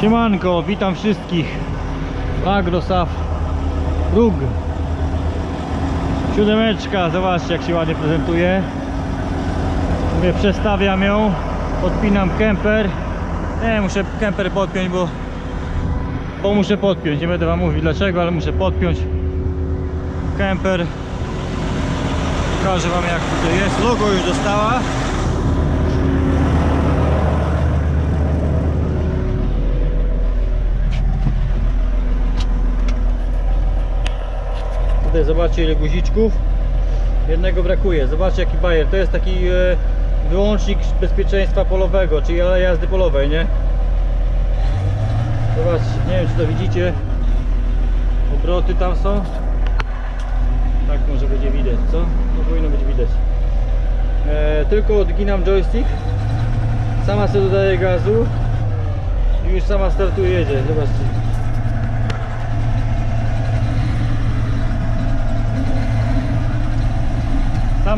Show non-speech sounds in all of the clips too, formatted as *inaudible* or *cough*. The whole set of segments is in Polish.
Siemanko, witam wszystkich. W Agrosaf Rug Siódemeczka, zobaczcie jak się ładnie prezentuje. Mówię, przestawiam ją Podpinam kemper. Nie, muszę kemper podpiąć, bo Bo muszę podpiąć, nie będę wam mówił dlaczego, ale muszę podpiąć Kemper. Pokażę wam jak tutaj jest, logo już dostała Zobaczcie ile guziczków. Jednego brakuje. Zobaczcie jaki bajer. To jest taki e, wyłącznik bezpieczeństwa polowego, czyli jazdy polowej, nie? Zobaczcie, nie wiem czy to widzicie. Obroty tam są. Tak może będzie widać, co? No powinno być widać. E, tylko odginam joystick. Sama sobie dodaje gazu. I już sama startuje jedzie. Zobaczcie.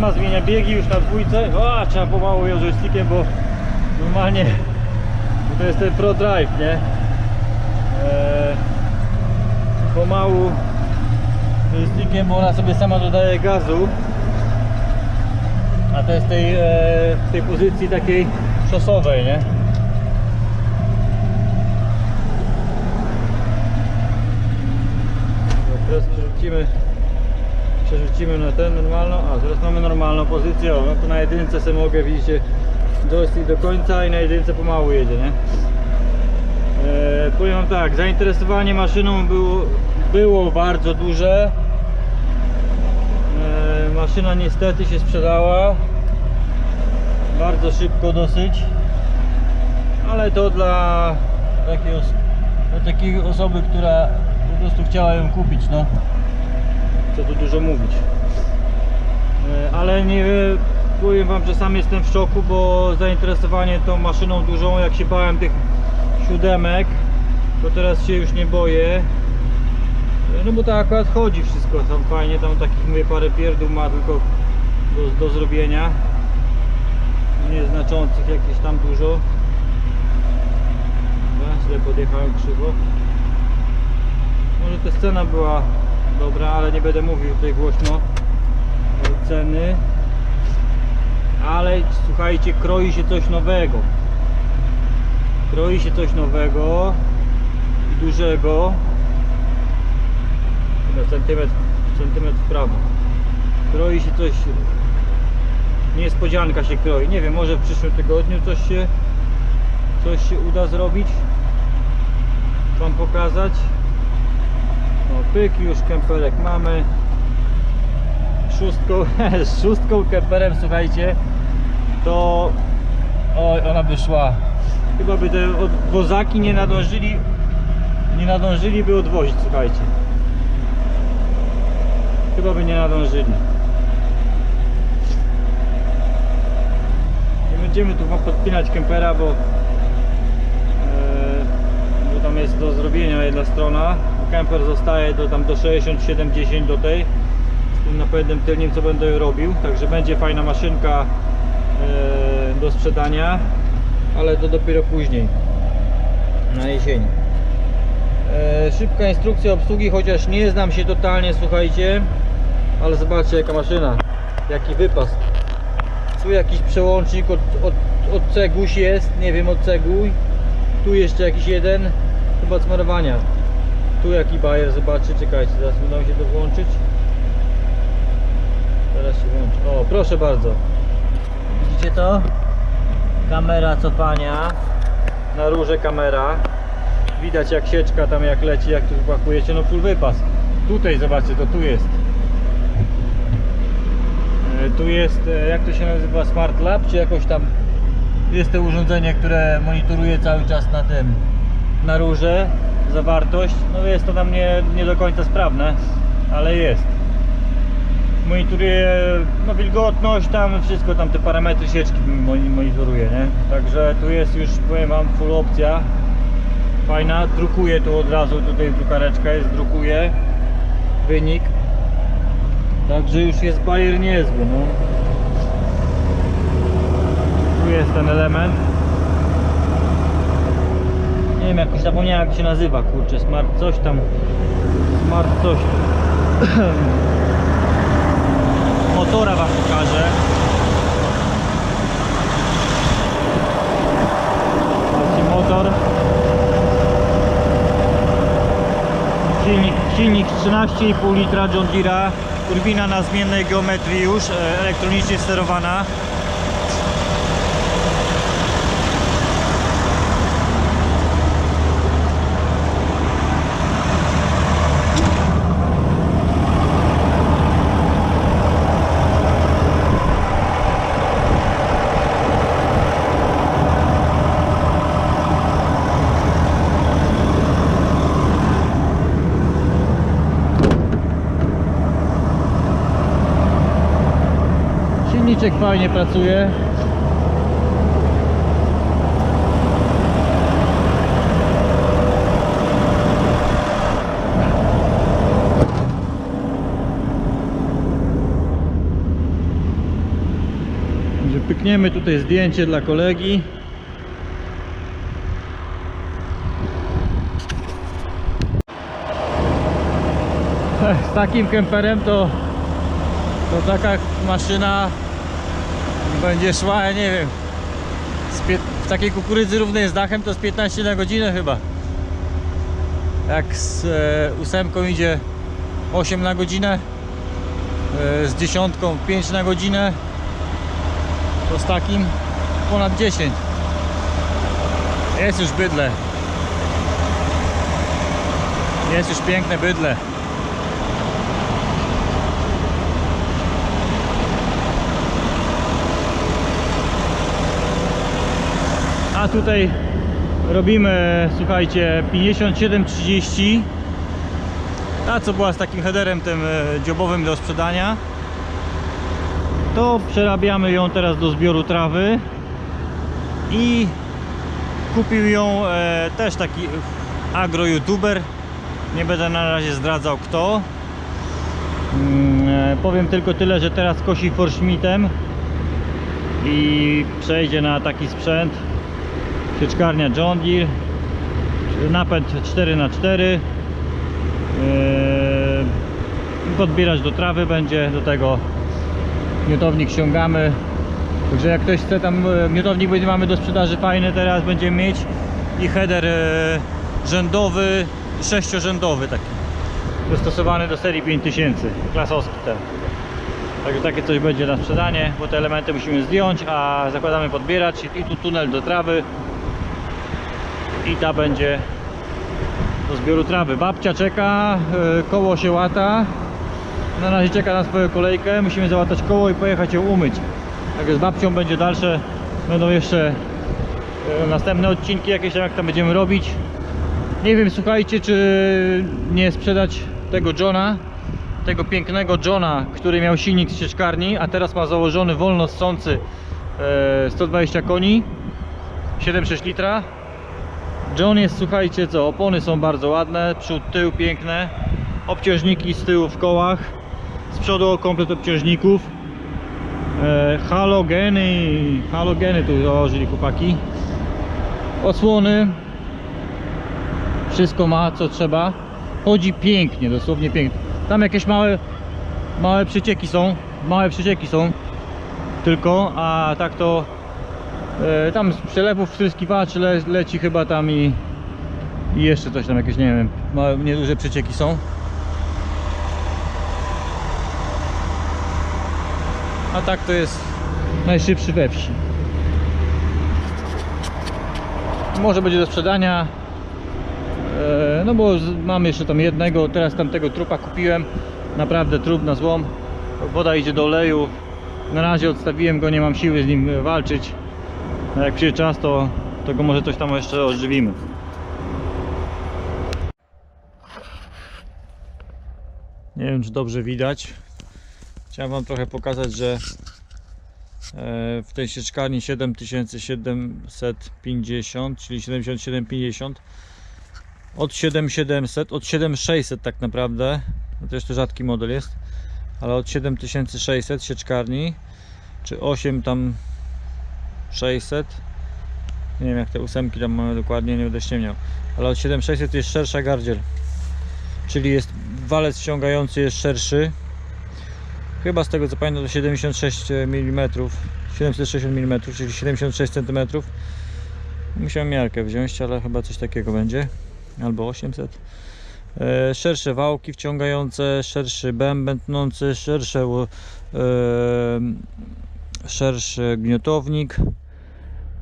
Sama zmienia biegi już na dwójce. O, trzeba pomału ją joystickiem, bo normalnie bo to jest ten Pro Drive, nie? Eee, pomału joystickiem, bo ona sobie sama dodaje gazu. A to jest tej, e, tej pozycji takiej szosowej, nie? Teraz przerzucimy przerzucimy na ten normalną, a teraz mamy normalną pozycję, no to na jedynce mogę, widzicie, joystick do końca i na jedynce pomału jedzie, nie? E, powiem wam tak, zainteresowanie maszyną było, było bardzo duże. E, maszyna niestety się sprzedała bardzo szybko dosyć, ale to dla takiej, os dla takiej osoby, która po prostu chciała ją kupić, no co tu dużo mówić. E, Ale nie powiem wam, że sam jestem w szoku, bo zainteresowanie tą maszyną dużą, jak się bałem tych siódemek, to teraz się już nie boję. E, No bo to akurat chodzi wszystko tam fajnie, tam takich mówię parę pierdół ma tylko do, do zrobienia. Nieznaczących jakieś tam dużo. Źle podjechałem krzywo. Może ta scena była dobra, ale nie będę mówił tutaj głośno ceny. Ale słuchajcie, kroi się coś nowego. Kroi się coś nowego i dużego. Centymetr, centymetr w prawo. Kroi się coś. Niespodzianka się kroi. Nie wiem, może w przyszłym tygodniu coś się coś się uda zrobić. Wam pokazać. Pyk, już kemperek mamy. Szóstką, *laughs* z szóstką kemperem, słuchajcie, to oj, ona by szła. Chyba by te wozaki nie nadążyli, nie nadążyliby odwozić, słuchajcie. Chyba by nie nadążyli. Nie będziemy tu podpinać kempera, bo, e, bo tam jest do zrobienia jedna strona. Kemper zostaje do tam do 67-10 do tej z tym napędem tylnym co będę robił. Także będzie fajna maszynka e, do sprzedania ale to dopiero później na jesień. E, szybka instrukcja obsługi chociaż nie znam się totalnie słuchajcie. Ale zobaczcie jaka maszyna jaki wypas. Tu jakiś przełącznik od, od, od ceguś jest nie wiem od ceguj tu jeszcze jakiś jeden chyba smarowania tu jaki bajer, zobaczcie, czekajcie, zaraz uda mi się to włączyć. Teraz się włączy. O, proszę bardzo. Widzicie to? Kamera cofania. Na rurze kamera. Widać jak sieczka tam jak leci, jak tu wypakujecie, no full wypas. Tutaj zobaczcie, to tu jest. E, Tu jest, e, jak to się nazywa, Smart Lab, czy jakoś tam jest to urządzenie, które monitoruje cały czas na tym, na rurze zawartość. No jest to tam nie, nie do końca sprawne, ale jest. Monitoruje no, wilgotność, tam wszystko, tam te parametry sieczki moni- monitoruje, nie? Także tu jest już, powiem wam, full opcja. Fajna, drukuje tu od razu, tutaj drukareczka jest, drukuje wynik. Także już jest bajer niezły, no. Tu jest ten element. Wiem, jakoś zapomniałem jak się nazywa, kurczę, smart coś tam. Smart coś. *clears throat* Motora wam pokażę. Patrzcie, motor. Silnik, silnik 13,5 litra John Deere'a. Turbina na zmiennej geometrii już, e, elektronicznie sterowana. Silniczek fajnie pracuje. Pykniemy tutaj zdjęcie dla kolegi. Z takim kemperem to to taka maszyna będzie szła, ja nie wiem, w takiej kukurydzy równej z dachem to z 15 na godzinę chyba. Jak z e, ósemką idzie 8 na godzinę, e, z dziesiątką 5 na godzinę, to z takim ponad 10. Jest już bydle. Jest już piękne bydle. Tutaj robimy, słuchajcie, 5730 ta co była z takim headerem tym e, dziobowym do sprzedania? To przerabiamy ją teraz do zbioru trawy. I kupił ją e, też taki agro youtuber. Nie będę na razie zdradzał kto. Mm, e, powiem tylko tyle, że teraz kosi forszmitem i przejdzie na taki sprzęt sieczkarnia John Deere. Napęd 4x4 yy, podbierać do trawy będzie do tego miotownik ściągamy. Także jak ktoś chce tam e, miotownik będzie mamy do sprzedaży fajny teraz będziemy mieć. I header e, rzędowy sześciorzędowy taki dostosowany do serii 5000 klasowski ten. Także takie coś będzie na sprzedanie, bo te elementy musimy zdjąć, a zakładamy podbieracz i tu tunel do trawy i ta będzie do zbioru trawy. Babcia czeka, e, koło się łata. Na razie czeka na swoją kolejkę. Musimy załatać koło i pojechać ją umyć. Także z babcią będzie dalsze, będą jeszcze e, następne odcinki jakieś tam jak tam będziemy robić. Nie wiem, słuchajcie, czy nie sprzedać tego Johna, tego pięknego Johna, który miał silnik z sieczkarni, a teraz ma założony wolno ssący e, 120 koni, 7,6 litra. John jest, słuchajcie, co, opony są bardzo ładne, przód, tył piękne, obciążniki z tyłu w kołach, z przodu komplet obciążników, e, halogeny, halogeny tu założyli chłopaki, osłony, wszystko ma co trzeba, chodzi pięknie, dosłownie pięknie. Tam jakieś małe, małe przecieki są, małe przecieki są tylko, a tak to tam z przelewów wtryskiwaczy le, leci chyba tam i, i jeszcze coś tam jakieś, nie wiem, małe, nieduże przecieki są. A tak to jest najszybszy we wsi. Może będzie do sprzedania. E, no bo mam jeszcze tam jednego, teraz tamtego trupa kupiłem. Naprawdę trup na złom. Woda idzie do oleju. Na razie odstawiłem go, nie mam siły z nim e, walczyć. A jak przyjdzie czas, to, to go może coś tam jeszcze ożywimy. Nie wiem, czy dobrze widać. Chciałem Wam trochę pokazać, że e, w tej sieczkarni 7750, czyli 7750 od 7700, od 7600 tak naprawdę, no to jeszcze rzadki model jest, ale od 7600 sieczkarni, czy 8 tam 600 Nie wiem jak te ósemki tam mamy dokładnie, nie będę ściemniał. Ale od 7600 jest szersza gardziel. Czyli jest walec ściągający jest szerszy. Chyba z tego co pamiętam to 76 mm, 760 mm, czyli 76 cm. Musiałem miarkę wziąć, ale chyba coś takiego będzie. Albo 800. E, szersze wałki wciągające, szerszy bęben tnący, szersze, e, szerszy gniotownik.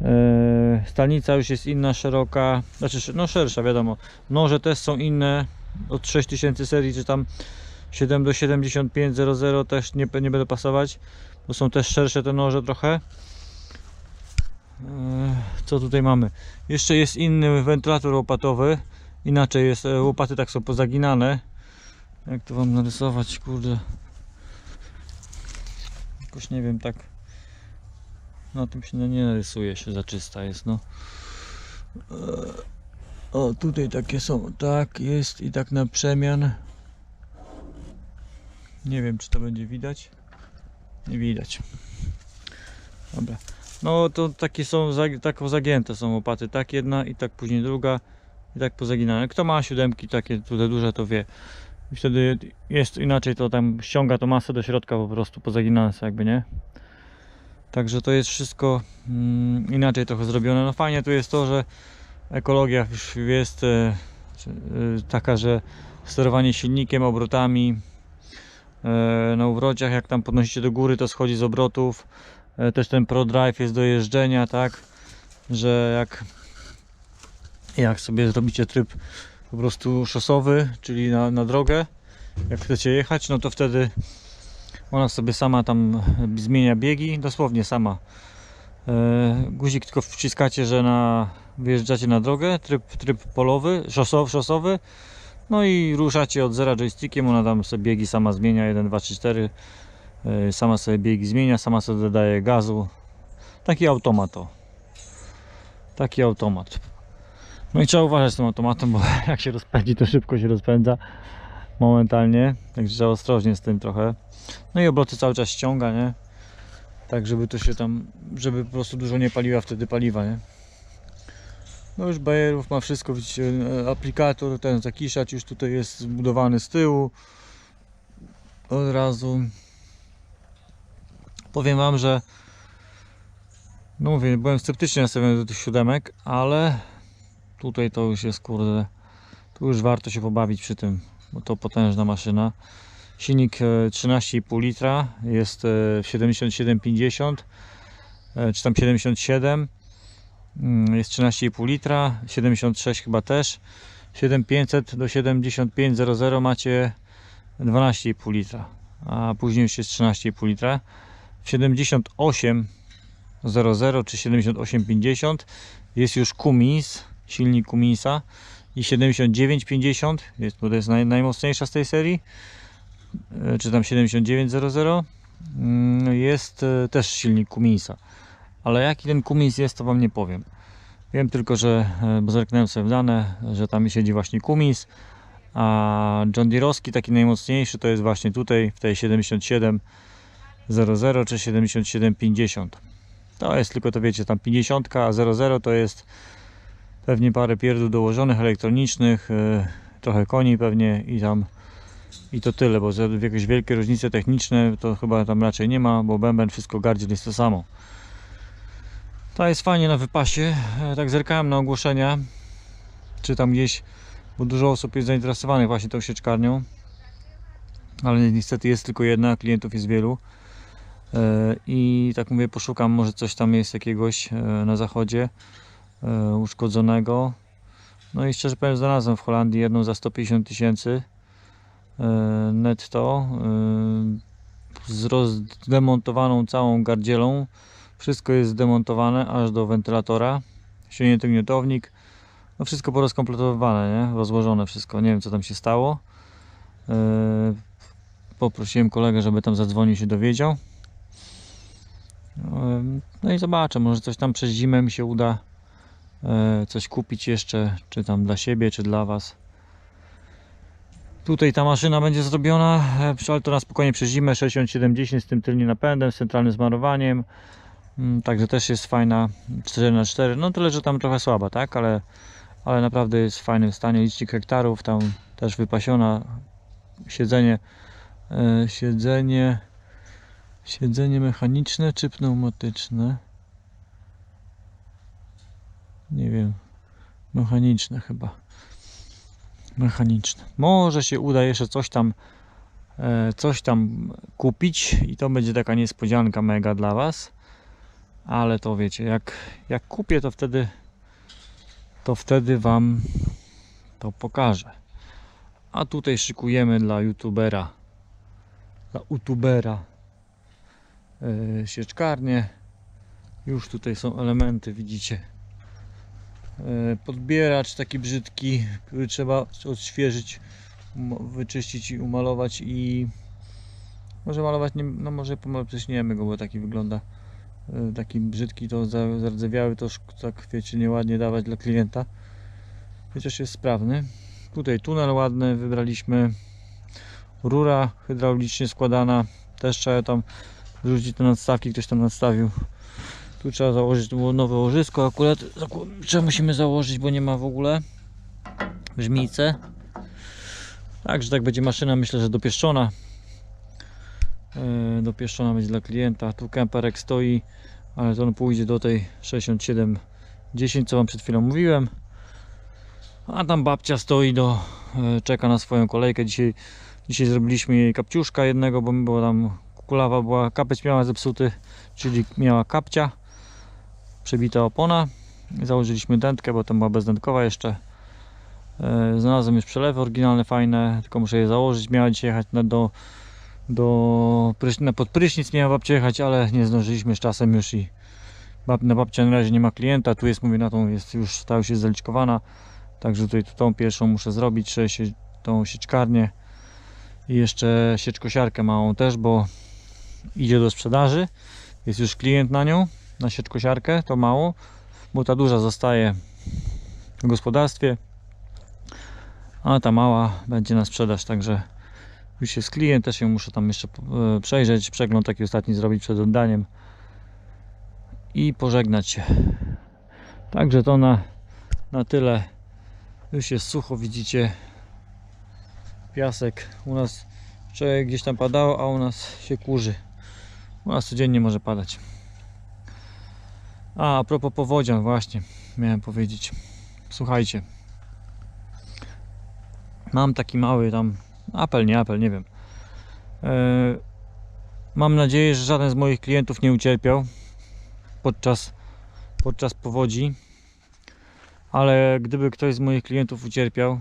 E, Stalnica już jest inna, szeroka, znaczy no szersza wiadomo. Noże też są inne od 6000 serii, czy tam 7 do 7500 też nie, nie będę pasować, bo są też szersze te noże trochę. E, Co tutaj mamy? Jeszcze jest inny wentylator łopatowy. Inaczej jest, e, łopaty tak są pozaginane. Jak to wam narysować, kurde. Jakoś nie wiem, tak. Na tym się no nie narysuje się, za czysta jest, no. E, O, tutaj takie są, tak jest i tak na przemian. Nie wiem, czy to będzie widać. Nie widać. Dobra. No to takie są, tak zagięte są łopaty. Tak jedna i tak później druga. I tak pozaginane. Kto ma siódemki takie tutaj duże, to wie. I wtedy jest inaczej, to tam ściąga to masę do środka po prostu pozaginane są jakby, nie? Także to jest wszystko mm, inaczej trochę zrobione. No fajnie tu jest to, że ekologia już jest e, e, taka, że sterowanie silnikiem, obrotami e, na uwrociach, jak tam podnosicie do góry, to schodzi z obrotów. Też ten ProDrive jest do jeżdżenia, tak? Że jak jak sobie zrobicie tryb po prostu szosowy, czyli na, na drogę, jak chcecie jechać, no to wtedy ona sobie sama tam zmienia biegi, dosłownie sama. E, guzik tylko wciskacie, że na, wyjeżdżacie na drogę, tryb, tryb polowy, szosowy, szosowy, no i ruszacie od zera joystickiem, ona tam sobie biegi sama zmienia, 1, 2, 3, 4, e, sama sobie biegi zmienia, sama sobie dodaje gazu. Taki automat to. Taki automat. No i trzeba uważać z tym automatem, bo *laughs* jak się rozpędzi, to szybko się rozpędza momentalnie, także trzeba ostrożnie z tym trochę. No i obroty cały czas ściąga, nie? Tak, żeby to się tam, żeby po prostu dużo nie paliła wtedy paliwa, nie? No już bajerów ma wszystko, widzicie, e, aplikator, ten zakiszacz już tutaj jest zbudowany z tyłu. Od razu. Powiem wam, że no mówię, byłem sceptycznie nastawiony do tych siódemek, ale tutaj to już jest kurde, tu już warto się pobawić przy tym, bo to potężna maszyna. Silnik e, 13,5 litra, jest e, 77,50 e, czy tam 77 Mm, jest 13,5 litra, 76 chyba też 7500 do 7500 macie 12,5 litra a później już jest 13,5 litra 78 00 czy 7850 jest już Cummins, silnik Cumminsa i 7950 jest, to jest naj, najmocniejsza z tej serii. E, czy tam 7900 mm, jest e, też silnik Cumminsa. Ale jaki ten Cummins jest to wam nie powiem. Wiem tylko, że e, bo zerknąłem sobie w dane, że tam siedzi właśnie Cummins a John Deere'owski taki najmocniejszy to jest właśnie tutaj w tej 77 00 czy 7750 to jest tylko to wiecie tam 50 a 00 to jest pewnie parę pierdół dołożonych elektronicznych e, trochę koni pewnie i tam i to tyle, bo jakieś wielkie różnice techniczne to chyba tam raczej nie ma, bo bęben wszystko gardziel jest to samo. To jest fajnie na wypasie. E, tak zerkałem na ogłoszenia czy tam gdzieś bo dużo osób jest zainteresowanych właśnie tą sieczkarnią ale niestety jest tylko jedna, klientów jest wielu. E, i tak mówię poszukam może coś tam jest jakiegoś na zachodzie uszkodzonego. No i szczerze powiem znalazłem w Holandii jedną za 150 tysięcy e, netto e, z rozdemontowaną całą gardzielą. Wszystko jest zdemontowane aż do wentylatora. Ściągnięty gniotownik no wszystko porozkompletowywane, nie? rozłożone wszystko, nie wiem co tam się stało. E, poprosiłem kolegę, żeby tam zadzwonił się dowiedział. No i zobaczę, może coś tam przez zimę mi się uda e, coś kupić jeszcze, czy tam dla siebie, czy dla Was. Tutaj ta maszyna będzie zrobiona, e, ale to na spokojnie przez zimę 6710 z tym tylnym napędem, z centralnym zmarowaniem. Mm, Także też jest fajna 4x4. No tyle, że tam trochę słaba, tak? Ale, ale naprawdę jest w fajnym stanie. Licznik hektarów, tam też wypasiona. Siedzenie, e, siedzenie, siedzenie mechaniczne czy pneumatyczne? Nie wiem. Mechaniczne chyba. Mechaniczne. Może się uda jeszcze coś tam e, coś tam kupić i to będzie taka niespodzianka mega dla Was. Ale to wiecie, jak, jak kupię, to wtedy to wtedy Wam to pokażę. A tutaj szykujemy dla youtubera dla youtubera e, sieczkarnię. Już tutaj są elementy, widzicie. E, podbieracz taki brzydki, który trzeba odświeżyć, wyczyścić i umalować i może malować, nie, no może pomalować go, bo taki wygląda e, taki brzydki, to za- zardzewiały, to tak wiecie, nieładnie dawać dla klienta. Chociaż jest sprawny. Tutaj tunel ładny wybraliśmy. Rura hydraulicznie składana. Też trzeba tam wrzucić te nadstawki, ktoś tam nadstawił. Tu trzeba założyć, było nowe łożysko akurat. Trzeba musimy założyć, bo nie ma w ogóle brzmice. Także tak będzie maszyna, myślę, że dopieszczona. Yy, dopieszczona będzie dla klienta. Tu kemperek stoi, ale to on pójdzie do tej 6710, co wam przed chwilą mówiłem. A tam babcia stoi do, e, czeka na swoją kolejkę. Dzisiaj, dzisiaj zrobiliśmy jej kapciuszka jednego, bo, bo tam kulawa była, kapeć miała zepsuty, czyli miała kapcia, przebita opona. Założyliśmy dętkę, bo tam była bezdętkowa jeszcze. E, Znalazłem już przelewy oryginalne, fajne, tylko muszę je założyć. Miała dzisiaj jechać na, do, do na pod prysznic miała babcia jechać, ale nie zdążyliśmy z czasem już i bab, na babcia na razie nie ma klienta. Tu jest, mówię, na tą jest już, ta jest zaliczkowana. Także tutaj tą pierwszą muszę zrobić, się, tą sieczkarnię i jeszcze sieczkosiarkę małą też, bo idzie do sprzedaży. Jest już klient na nią, na sieczkosiarkę, to mało, bo ta duża zostaje w gospodarstwie, a ta mała będzie na sprzedaż, także już jest klient, też ją muszę tam jeszcze e, przejrzeć, przegląd taki ostatni zrobić przed oddaniem i pożegnać się. Także to na, na tyle. Już jest sucho, widzicie. Piasek. U nas wczoraj gdzieś tam padało, a u nas się kurzy. U nas codziennie może padać. A, a propos powodzian, właśnie miałem powiedzieć. Słuchajcie. Mam taki mały tam apel, nie apel, nie wiem. E, mam nadzieję, że żaden z moich klientów nie ucierpiał podczas, podczas powodzi ale gdyby ktoś z moich klientów ucierpiał,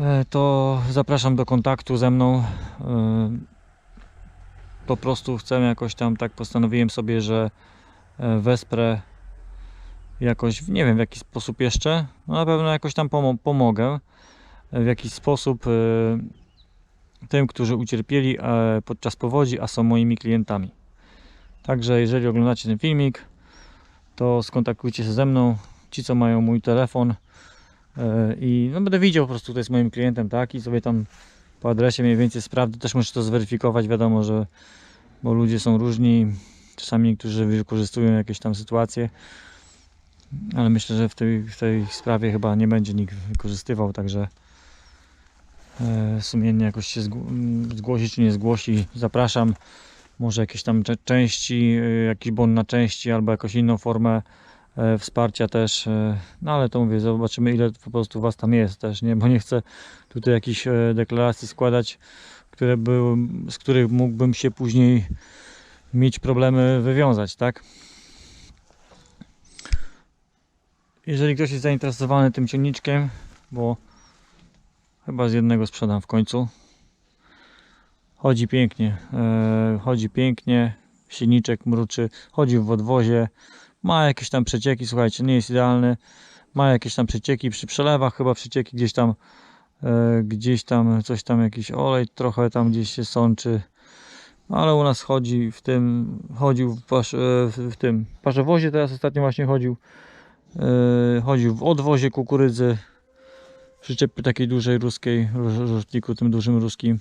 e, to zapraszam do kontaktu ze mną. E, Po prostu chcę jakoś tam tak postanowiłem sobie, że wesprę jakoś, nie wiem w jaki sposób jeszcze, no na pewno jakoś tam pomo- pomogę w jakiś sposób e, tym, którzy ucierpieli e, podczas powodzi, a są moimi klientami. Także jeżeli oglądacie ten filmik, to skontaktujcie się ze mną. Ci, co mają mój telefon e, i no będę widział po prostu, to jest moim klientem, tak? I sobie tam po adresie mniej więcej sprawdzę. Też muszę to zweryfikować, wiadomo, że bo ludzie są różni. Czasami niektórzy wykorzystują jakieś tam sytuacje, ale myślę, że w tej, w tej sprawie chyba nie będzie nikt wykorzystywał, także e, sumiennie jakoś się zgł- m, zgłosi czy nie zgłosi. Zapraszam. Może jakieś tam części, y, jakiś bon na części albo jakąś inną formę e, wsparcia też. e, No ale to mówię, zobaczymy ile po prostu Was tam jest też, nie? Bo nie chcę tutaj jakichś e, deklaracji składać, które były, z których mógłbym się później mieć problemy wywiązać, tak? Jeżeli ktoś jest zainteresowany tym ciągniczkiem, bo chyba z jednego sprzedam w końcu. Chodzi pięknie, e, chodzi pięknie, silniczek mruczy, chodzi w odwozie, ma jakieś tam przecieki, słuchajcie, nie jest idealny, ma jakieś tam przecieki przy przelewach, chyba przecieki gdzieś tam, e, gdzieś tam coś tam, jakiś olej trochę tam gdzieś się sączy, ale u nas chodzi w tym, chodził w, pasz, e, w, tym parzowozie, teraz ostatnio właśnie chodził, e, chodził w odwozie kukurydzy, przyczepy takiej dużej ruskiej, różniku tym dużym ruskim.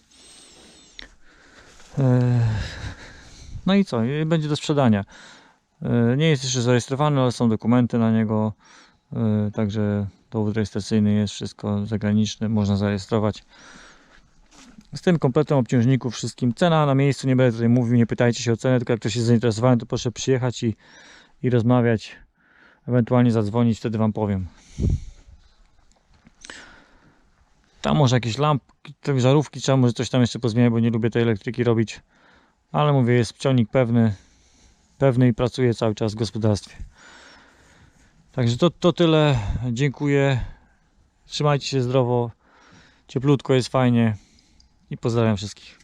E, No i co? Będzie do sprzedania. Nie jest jeszcze zarejestrowany, ale są dokumenty na niego. Także dowód rejestracyjny jest, wszystko zagraniczne, można zarejestrować. Z tym kompletem obciążników, wszystkim. Cena na miejscu, nie będę tutaj mówił, nie pytajcie się o cenę, tylko jak ktoś jest zainteresowany, to proszę przyjechać i, i rozmawiać. Ewentualnie zadzwonić, wtedy Wam powiem. Tam może jakieś lampki, żarówki, trzeba może coś tam jeszcze pozmieniać, bo nie lubię tej elektryki robić. Ale mówię, jest ciągnik pewny, pewny i pracuje cały czas w gospodarstwie. Także to, to tyle. Dziękuję. Trzymajcie się zdrowo. Cieplutko jest fajnie. I pozdrawiam wszystkich.